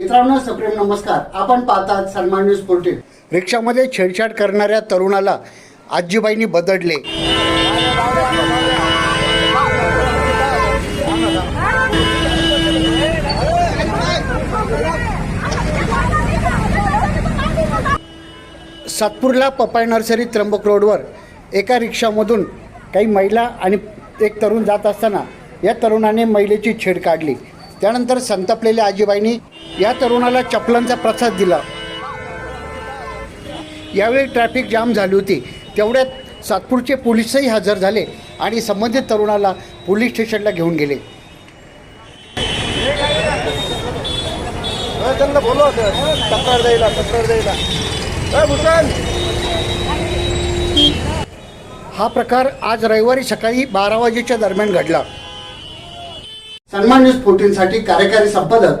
मित्रांनो सप्रेम नमस्कार. आपण पाहतात सन्मान न्यूज फोर्टीन. रिक्षामध्ये छेडछाड करणाऱ्या तरुणाला आजीबाईंनी बदडले. सातपूरला पपाय नर्सरी त्र्यंबक रोडवर एका रिक्षामधून काही महिला आणि एक तरुण जात असताना या तरुणाने महिलेची छेड काढली. त्यानंतर संतापलेल्या आजीबाईंनी या तरुणाला चपलांचा प्रसाद दिला. यावेळी ट्रॅफिक जाम झाली होती. तेवढ्यात सातपूरचे पोलीसही हजर झाले आणि संबंधित तरुणाला पोलीस स्टेशनला घेऊन गेले. त्यांना बोलव तक्रार द्यायला तक्रार द्यायला. ए, भूषण! हा प्रकार आज रविवारी सकाळी बारा वाजेच्या दरम्यान घडला. सन्मान न्यूज फोर्टीनसाठी कार्यकारी संपादक